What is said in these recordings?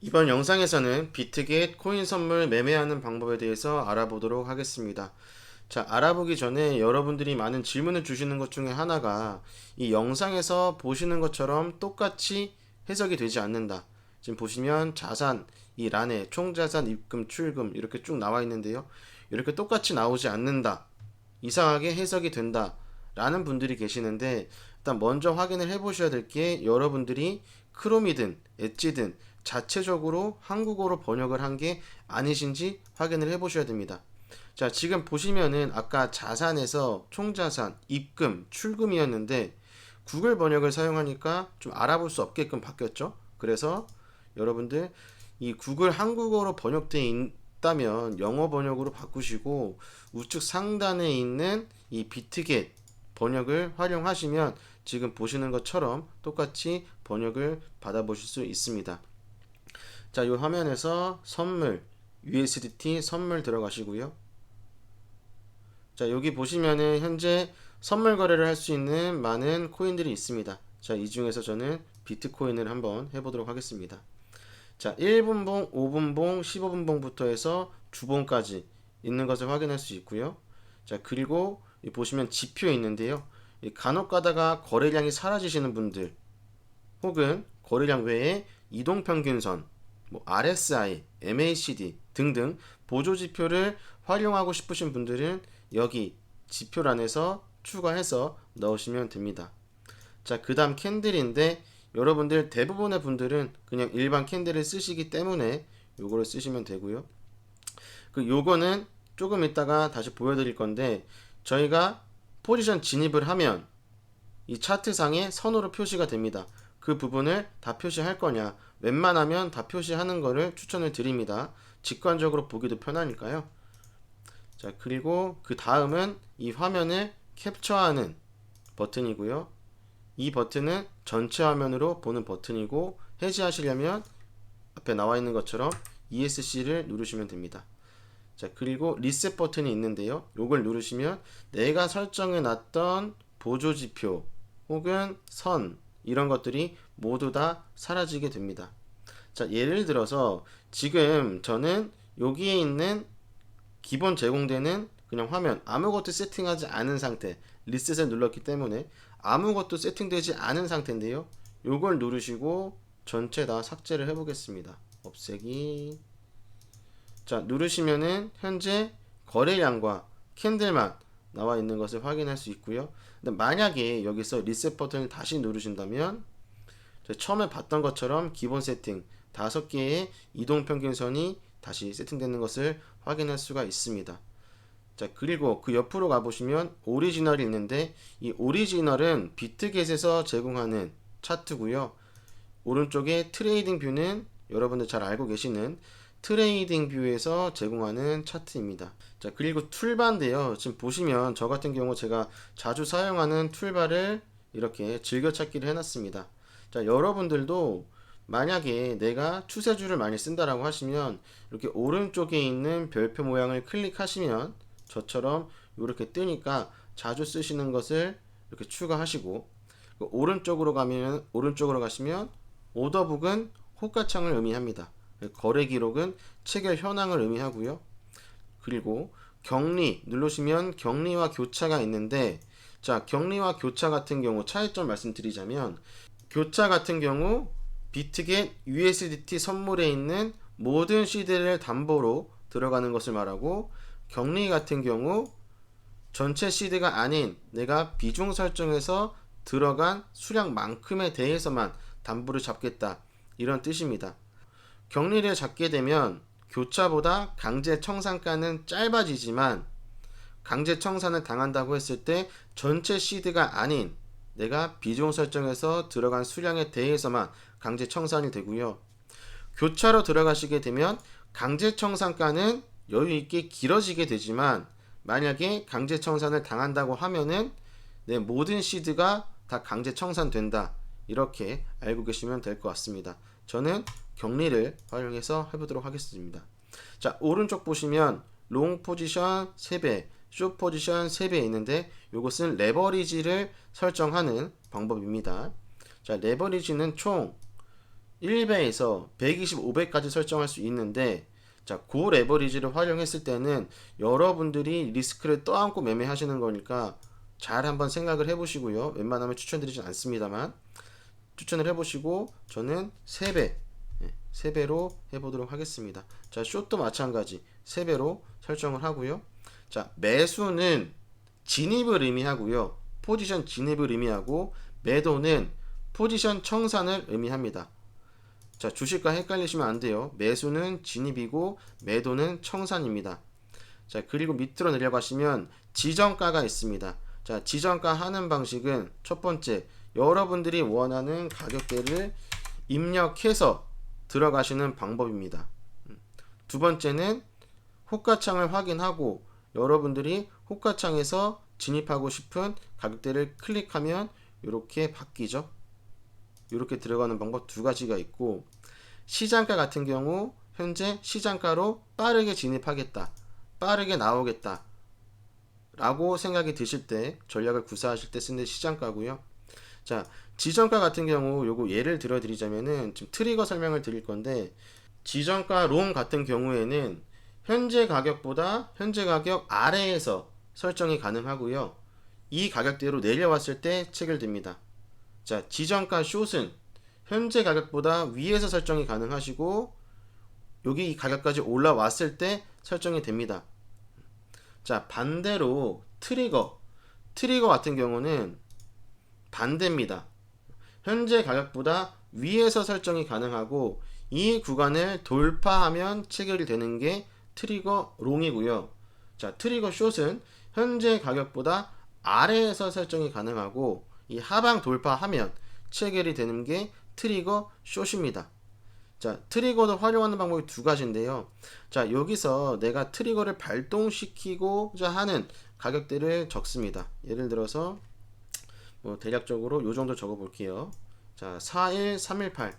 이번 영상에서는 비트겟 코인 선물 매매하는 방법에 대해서 알아보도록 하겠습니다. 자, 알아보기 전에 여러분들이 많은 질문을 주시는 것 중에 하나가 이 영상에서 보시는 것처럼 똑같이 해석이 되지 않는다. 지금 보시면 자산, 이 란에 총자산, 입금, 출금 이렇게 쭉 나와 있는데요. 이렇게 똑같이 나오지 않는다. 이상하게 해석이 된다. 라는 분들이 계시는데 일단 먼저 확인을 해 보셔야 될 게 여러분들이 크롬이든 엣지든 자체적으로 한국어로 번역을 한 게 아니신지 확인을 해 보셔야 됩니다. 자, 지금 보시면은 아까 자산에서 총자산, 입금, 출금이었는데 구글 번역을 사용하니까 좀 알아볼 수 없게끔 바뀌었죠. 그래서 여러분들 이 구글 한국어로 번역되어 있다면 영어 번역으로 바꾸시고 우측 상단에 있는 이 비트겟 번역을 활용하시면 지금 보시는 것처럼 똑같이 번역을 받아보실 수 있습니다. 자, 이 화면에서 선물, USDT 선물 들어가시고요. 자, 여기 보시면은 현재 선물 거래를 할 수 있는 많은 코인들이 있습니다. 자, 이 중에서 저는 비트코인을 한번 해보도록 하겠습니다. 자, 1분봉, 5분봉, 15분봉부터 해서 주봉까지 있는 것을 확인할 수 있고요. 자, 그리고 보시면 지표 있는데요. 간혹 가다가 거래량이 사라지시는 분들 혹은 거래량 외에 이동평균선, 뭐 RSI, MACD 등등 보조 지표를 활용하고 싶으신 분들은 여기 지표란에서 추가해서 넣으시면 됩니다. 자, 그 다음 캔들인데 여러분들 대부분의 분들은 그냥 일반 캔들을 쓰시기 때문에 요거를 쓰시면 되고요. 그 요거는 조금 이따가 다시 보여드릴 건데 저희가 포지션 진입을 하면 이 차트상에 선으로 표시가 됩니다. 그 부분을 다 표시할 거냐 웬만하면 다 표시하는 거를 추천을 드립니다. 직관적으로 보기도 편하니까요. 자 그리고 그 다음은 이 화면을 캡처하는 버튼이고요. 이 버튼은 전체 화면으로 보는 버튼이고 해지하시려면 앞에 나와 있는 것처럼 ESC를 누르시면 됩니다. 자, 그리고 리셋 버튼이 있는데요. 이걸 누르시면 내가 설정해 놨던 보조 지표 혹은 선 이런 것들이 모두 다 사라지게 됩니다. 자, 예를 들어서 지금 저는 여기에 있는 기본 제공되는 그냥 화면 아무것도 세팅하지 않은 상태 리셋을 눌렀기 때문에 아무것도 세팅되지 않은 상태인데요. 요걸 누르시고 전체 다 삭제를 해보겠습니다. 없애기. 자, 누르시면은 현재 거래량과 캔들만 나와 있는 것을 확인할 수 있고요. 근데 만약에 여기서 리셋 버튼을 다시 누르신다면 처음에 봤던 것처럼 기본 세팅 다섯 개의 이동 평균선이 다시 세팅되는 것을 확인할 수가 있습니다. 자, 그리고 그 옆으로 가보시면 오리지널이 있는데 이 오리지널은 비트겟에서 제공하는 차트고요. 오른쪽에 트레이딩 뷰는 여러분들 잘 알고 계시는 트레이딩 뷰에서 제공하는 차트입니다. 자, 그리고 툴바인데요. 지금 보시면 저 같은 경우 제가 자주 사용하는 툴바를 이렇게 즐겨찾기를 해놨습니다. 자, 여러분들도 만약에 내가 추세주를 많이 쓴다라고 하시면 이렇게 오른쪽에 있는 별표 모양을 클릭하시면 저처럼 이렇게 뜨니까 자주 쓰시는 것을 이렇게 추가하시고 그 오른쪽으로 가면 오른쪽으로 가시면 오더북은 호가창을 의미합니다. 거래 기록은 체결 현황을 의미하고요. 그리고 격리 누르시면 격리와 교차가 있는데 자 격리와 교차 같은 경우 차이점 말씀드리자면 교차 같은 경우 비트겟 USDT 선물에 있는 모든 시드를 담보로 들어가는 것을 말하고 격리 같은 경우 전체 시드가 아닌 내가 비중 설정해서 들어간 수량만큼에 대해서만 담보를 잡겠다 이런 뜻입니다. 격리를 잡게 되면 교차보다 강제 청산가는 짧아지지만 강제 청산을 당한다고 했을 때 전체 시드가 아닌 내가 비중 설정해서 들어간 수량에 대해서만 강제 청산이 되고요. 교차로 들어가시게 되면 강제 청산가는 여유 있게 길어지게 되지만 만약에 강제 청산을 당한다고 하면은 내 모든 시드가 다 강제 청산된다. 이렇게 알고 계시면 될 것 같습니다. 저는 격리를 활용해서 해보도록 하겠습니다. 자, 오른쪽 보시면 롱 포지션 3배, 쇼 포지션 3배 있는데 이것은 레버리지를 설정하는 방법입니다. 자, 레버리지는 총 1배에서 120, 5배까지 설정할 수 있는데 자, 고 레버리지를 활용했을 때는 여러분들이 리스크를 떠안고 매매하시는 거니까 잘 한번 생각을 해보시고요. 웬만하면 추천드리진 않습니다만 추천을 해보시고 저는 3배, 3배로 해보도록 하겠습니다. 자, 숏도 마찬가지 3배로 설정을 하고요. 자, 매수는 진입을 의미하고요. 포지션 진입을 의미하고 매도는 포지션 청산을 의미합니다. 자, 주식과 헷갈리시면 안 돼요. 매수는 진입이고 매도는 청산입니다. 자, 그리고 밑으로 내려가시면 지정가가 있습니다. 자, 지정가 하는 방식은 첫 번째, 여러분들이 원하는 가격대를 입력해서 들어가시는 방법입니다. 음. 두 번째는 호가창을 확인하고 여러분들이 호가창에서 진입하고 싶은 가격대를 클릭하면 이렇게 바뀌죠. 이렇게 들어가는 방법 두 가지가 있고 시장가 같은 경우 현재 시장가로 빠르게 진입하겠다. 빠르게 나오겠다. 라고 생각이 드실 때 전략을 구사하실 때 쓰는 시장가고요. 자, 지정가 같은 경우 요거 예를 들어 드리자면은 지금 트리거 설명을 드릴 건데 지정가 롱 같은 경우에는 현재 가격보다 현재 가격 아래에서 설정이 가능하고요. 이 가격대로 내려왔을 때 체결됩니다. 자, 지정가 숏은 현재 가격보다 위에서 설정이 가능하시고 여기 이 가격까지 올라왔을 때 설정이 됩니다. 자, 반대로 트리거. 트리거 같은 경우는 반대입니다. 현재 가격보다 위에서 설정이 가능하고 이 구간을 돌파하면 체결이 되는 게 트리거 롱이고요. 자, 트리거 숏은 현재 가격보다 아래에서 설정이 가능하고 이 하방 돌파하면 체결이 되는 게 트리거 숏입니다. 자, 트리거도 활용하는 방법이 두 가지인데요. 자, 여기서 내가 트리거를 발동시키고자 하는 가격대를 적습니다. 예를 들어서 뭐 대략적으로 요 정도 적어 볼게요. 자, 41318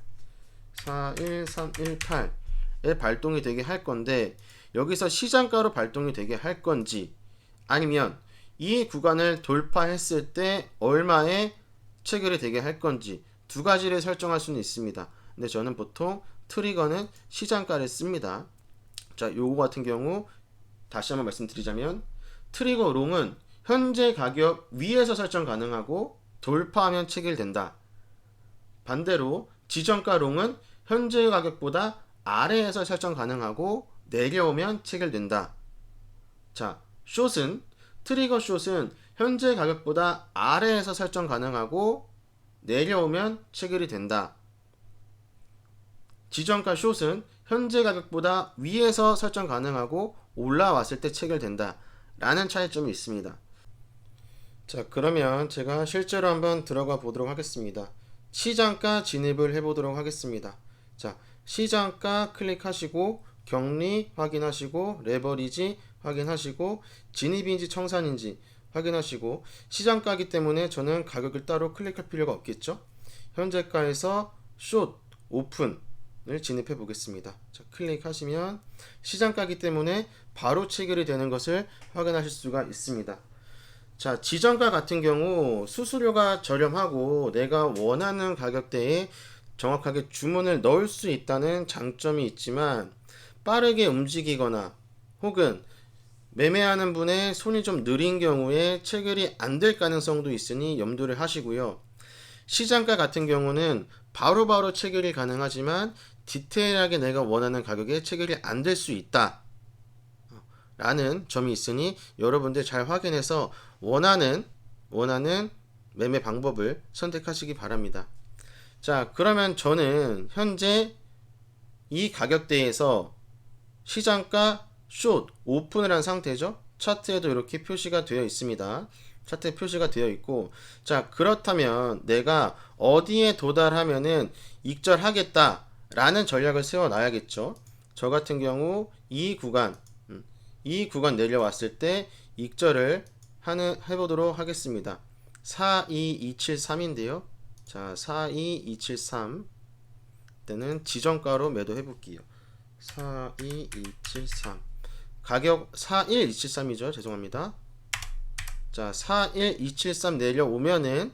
41318에 발동이 되게 할 건데 여기서 시장가로 발동이 되게 할 건지 아니면 이 구간을 돌파했을 때 얼마에 체결이 되게 할 건지 두 가지를 설정할 수는 있습니다. 근데 저는 보통 트리거는 시장가를 씁니다. 자, 요거 같은 경우 다시 한번 말씀드리자면 트리거 롱은 현재 가격 위에서 설정 가능하고 돌파하면 체결된다. 반대로 지정가 롱은 현재 가격보다 아래에서 설정 가능하고 내려오면 체결된다. 자, 숏은 트리거 숏은 현재 가격보다 아래에서 설정 가능하고 내려오면 체결이 된다. 지정가 숏은 현재 가격보다 위에서 설정 가능하고 올라왔을 때 체결된다. 라는 차이점이 있습니다. 자, 그러면 제가 실제로 한번 들어가 보도록 하겠습니다. 시장가 진입을 해보도록 하겠습니다. 자, 시장가 클릭하시고 격리 확인하시고 레버리지 확인하시고 진입인지 청산인지 확인하시고 시장가기 때문에 저는 가격을 따로 클릭할 필요가 없겠죠. 현재가에서 숏 오픈을 진입해 보겠습니다. 자, 클릭하시면 시장가기 때문에 바로 체결이 되는 것을 확인하실 수가 있습니다. 자, 지정가 같은 경우 수수료가 저렴하고 내가 원하는 가격대에 정확하게 주문을 넣을 수 있다는 장점이 있지만 빠르게 움직이거나 혹은 매매하는 분의 손이 좀 느린 경우에 체결이 안 될 가능성도 있으니 염두를 하시고요. 시장가 같은 경우는 바로바로 바로 체결이 가능하지만 디테일하게 내가 원하는 가격에 체결이 안 될 수 있다. 라는 점이 있으니 여러분들 잘 확인해서 원하는 원하는 매매 방법을 선택하시기 바랍니다. 자, 그러면 저는 현재 이 가격대에서 시장가 숏 오픈을 한 상태죠. 차트에도 이렇게 표시가 되어 있습니다. 차트에 표시가 되어 있고 자 그렇다면 내가 어디에 도달하면은 익절하겠다라는 전략을 세워 놔야겠죠. 저 같은 경우 이 구간 음, 이 구간 내려왔을 때 익절을 하는 해보도록 하겠습니다. 42273인데요. 자 42273 때는 지정가로 매도해 볼게요. 42273 가격 41273이죠. 죄송합니다. 자, 41273 내려오면은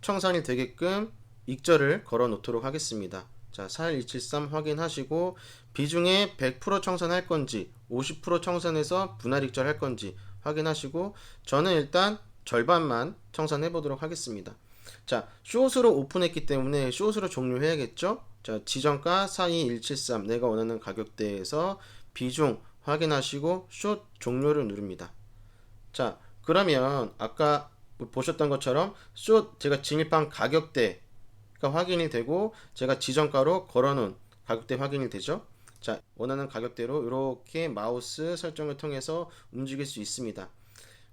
청산이 되게끔 익절을 걸어 놓도록 하겠습니다. 자, 41273 확인하시고 비중에 100% 청산할 건지 50% 청산해서 분할 익절 할 건지 확인하시고 저는 일단 절반만 청산해 보도록 하겠습니다. 자, 숏으로 오픈했기 때문에 숏으로 종료해야겠죠? 자, 지정가 42173 내가 원하는 가격대에서 비중 확인하시고 숏 종료를 누릅니다. 자, 그러면 아까 보셨던 것처럼 숏 제가 진입한 가격대 가 확인이 되고 제가 지정가로 걸어놓은 가격대 확인이 되죠. 자, 원하는 가격대로 이렇게 마우스 설정을 통해서 움직일 수 있습니다.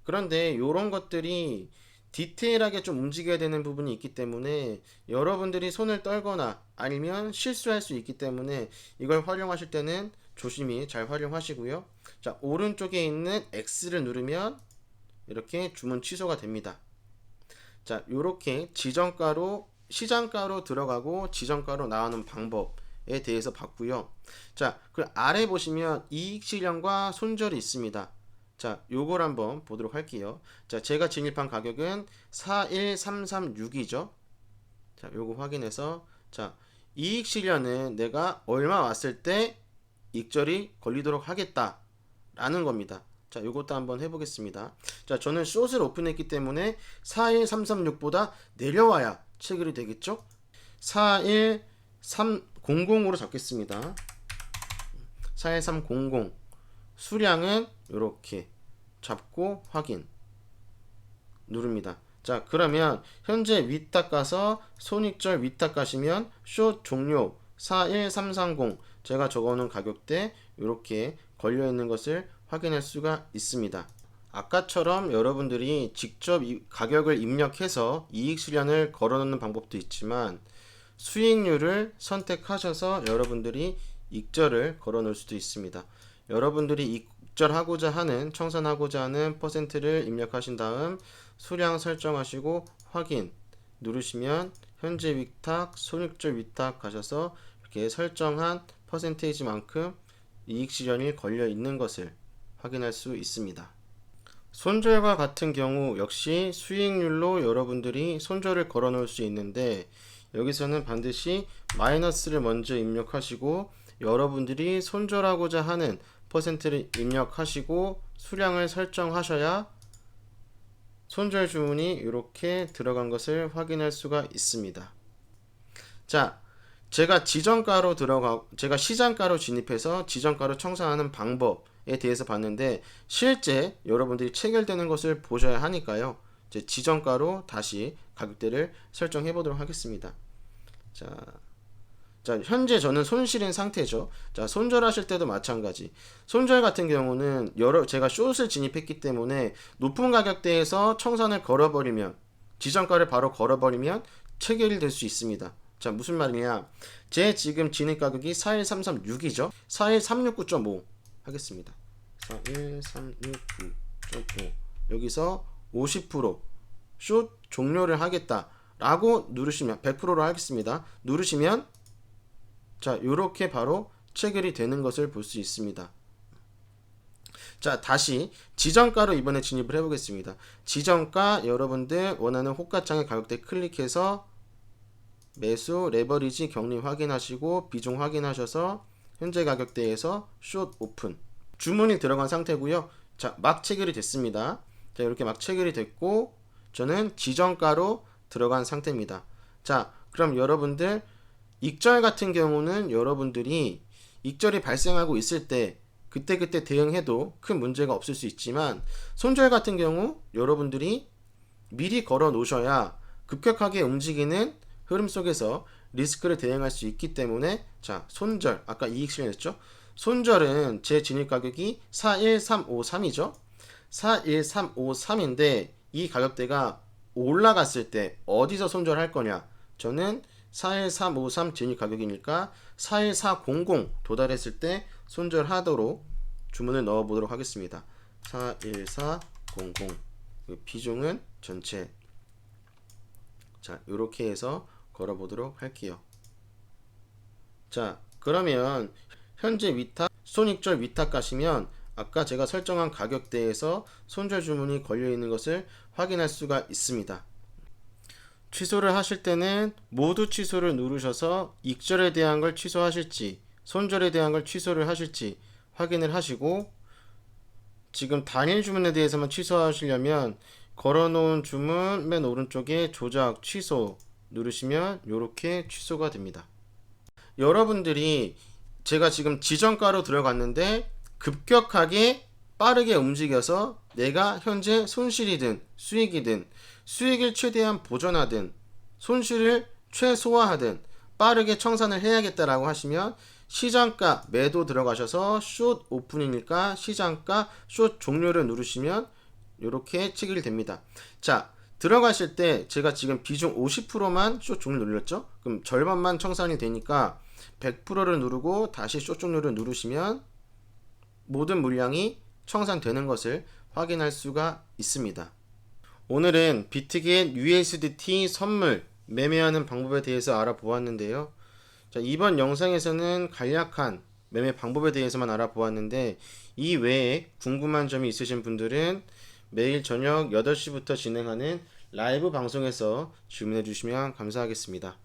그런데 이런 것들이 디테일하게 좀 움직여야 되는 부분이 있기 때문에 여러분들이 손을 떨거나 아니면 실수할 수 있기 때문에 이걸 활용하실 때는 조심히 잘 활용하시고요. 자, 오른쪽에 있는 X를 누르면 이렇게 주문 취소가 됩니다. 자, 이렇게 지정가로 시장가로 들어가고 지정가로 나오는 방법에 대해서 봤고요. 자, 그 아래 보시면 이익 실현과 손절이 있습니다. 자, 요걸 한번 보도록 할게요. 자, 제가 진입한 가격은 41336이죠. 자, 요거 확인해서 자, 이익 실현은 내가 얼마 왔을 때 익절이 걸리도록 하겠다 라는 겁니다. 자, 요것도 한번 해보겠습니다. 자, 저는 숏을 오픈했기 때문에 41336보다 내려와야 체결이 되겠죠? 41300으로 잡겠습니다. 41300 수량은 이렇게 잡고 확인 누릅니다. 자 그러면 현재 위탁 가서 손익절 위탁 가시면 숏 종료 41330 제가 적어놓은 가격대 이렇게 걸려 있는 것을 확인할 수가 있습니다. 아까처럼 여러분들이 직접 이 가격을 입력해서 이익 실현을 걸어놓는 방법도 있지만 수익률을 선택하셔서 여러분들이 익절을 걸어 놓을 수도 있습니다. 여러분들이 익절하고자 하는 청산하고자 하는 퍼센트를 입력하신 다음 수량 설정하시고 확인 누르시면 현재 위탁, 손익절 위탁 가셔서 이렇게 설정한 퍼센테이지만큼 이익 실현이 걸려 있는 것을 확인할 수 있습니다. 손절과 같은 경우 역시 수익률로 여러분들이 손절을 걸어 놓을 수 있는데 여기서는 반드시 마이너스를 먼저 입력하시고 여러분들이 손절하고자 하는 퍼센트를 입력하시고 수량을 설정하셔야 손절 주문이 이렇게 들어간 것을 확인할 수가 있습니다. 자, 제가 지정가로 들어가 제가 시장가로 진입해서 지정가로 청산하는 방법에 대해서 봤는데 실제 여러분들이 체결되는 것을 보셔야 하니까요. 이제 지정가로 다시 가격대를 설정해 보도록 하겠습니다. 자, 자, 현재 저는 손실인 상태죠. 자, 손절하실 때도 마찬가지. 손절 같은 경우는 여러 제가 숏을 진입했기 때문에 높은 가격대에서 청산을 걸어버리면 지정가를 바로 걸어버리면 체결이 될 수 있습니다. 자, 무슨 말이냐? 제 지금 진입 가격이 41336이죠. 41369.5 하겠습니다. 41369.5 여기서 50%숏 종료를 하겠다 라고 누르시면 100%로 하겠습니다. 누르시면 자, 요렇게 바로 체결이 되는 것을 볼 수 있습니다. 자, 다시 지정가로 이번에 진입을 해 보겠습니다. 지정가 여러분들 원하는 호가창의 가격대 클릭해서 매수 레버리지 격리 확인하시고 비중 확인하셔서 현재 가격대에서 숏 오픈 주문이 들어간 상태고요. 자, 막 체결이 됐습니다. 자, 이렇게 막 체결이 됐고 저는 지정가로 들어간 상태입니다. 자, 그럼 여러분들 익절 같은 경우는 여러분들이 익절이 발생하고 있을 때 그때그때 대응해도 큰 문제가 없을 수 있지만 손절 같은 경우 여러분들이 미리 걸어 놓으셔야 급격하게 움직이는 흐름 속에서 리스크를 대응할 수 있기 때문에 자 손절. 아까 이익 실현했죠? 손절은 제 진입 가격이 41353이죠? 41353인데 이 가격대가 올라갔을 때 어디서 손절할 거냐? 저는 41353 진입 가격이니까 41400 도달했을 때 손절하도록 주문을 넣어 보도록 하겠습니다. 41400 비중은 전체. 자 이렇게 해서 걸어 보도록 할게요. 자 그러면 현재 위탁 손익절 위탁 가시면 아까 제가 설정한 가격대에서 손절 주문이 걸려 있는 것을 확인할 수가 있습니다. 취소를 하실 때는 모두 취소를 누르셔서 익절에 대한 걸 취소하실지 손절에 대한 걸 취소를 하실지 확인을 하시고 지금 단일 주문에 대해서만 취소하시려면 걸어놓은 주문 맨 오른쪽에 조작 취소 누르시면 이렇게 취소가 됩니다. 여러분들이 제가 지금 지정가로 들어갔는데 급격하게 빠르게 움직여서 내가 현재 손실이든 수익이든 수익을 최대한 보존하든 손실을 최소화하든 빠르게 청산을 해야겠다라고 하시면 시장가 매도 들어가셔서 숏 오픈이니까 시장가 숏 종료를 누르시면 이렇게 체결됩니다. 자 들어가실 때 제가 지금 비중 50%만 숏 종료 눌렀죠? 그럼 절반만 청산이 되니까 100%를 누르고 다시 숏 종료를 누르시면 모든 물량이 청산되는 것을 확인할 수가 있습니다. 오늘은 비트겟 USDT 선물 매매하는 방법에 대해서 알아보았는데요. 자, 이번 영상에서는 간략한 매매 방법에 대해서만 알아보았는데 이 외에 궁금한 점이 있으신 분들은 매일 저녁 8시부터 진행하는 라이브 방송에서 질문해 주시면 감사하겠습니다.